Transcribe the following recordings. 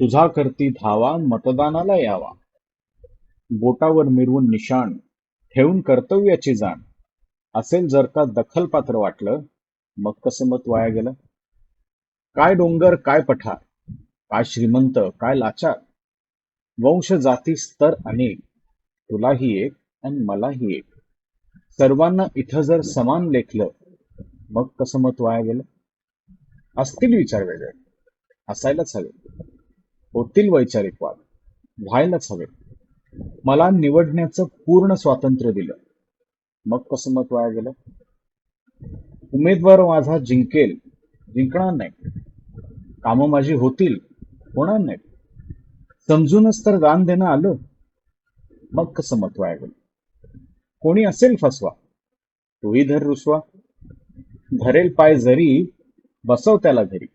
तुझा करती धावा मतदानाला यावा. बोटावर मिरवून निशाण ठेवून कर्तव्याची जाण. असेल जर का दखल पात्र वाटलं मग कसं मत वाया गेलं? काय डोंगर काय पठार? काय श्रीमंत काय लाचार? वंश जाती स्तर अनेक. तुलाही एक आणि मलाही एक. सर्वांना इथं जर समान लेखलं मग कसं मत वाया गेलं? असतील विचार वेगळे. असायलाच हवे. होतील वैचारिक वाद. व्हायलाच हवे. मला निवडण्याचं पूर्ण स्वातंत्र्य दिलं. मग कसं मत वाया गेलं? उमेदवार माझा जिंकेल जिंकणार नाही कामं माझी होतील होणार नाहीत. समजूनच तर दान देणं आलं. मग कसं मत वाया गेलं? कोणी असेल फसवा? तोही धर रुसवा. धरेल पाय जरी बसव त्याला घरी.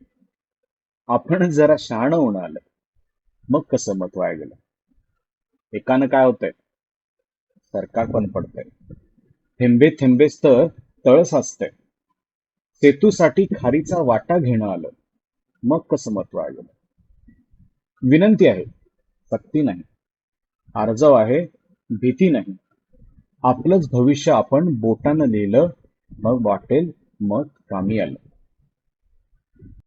आपण जरा शहाणं होणं आलं. मग कसं मत वाया गेलं? एकानं काय होतंय? सरकार पण पडतंय. थेंबे थेंबेच तर तळस असतंय सेतूसाठी खारीचा वाटा घेणं आलं. मग कसं मत वाया गेलं? विनंती आहे सक्ती नाही. आर्जव आहे भीती नाही. आपलंच भविष्य आपण बोटानं लिहिलं मग वाटेल मत कामी आलं.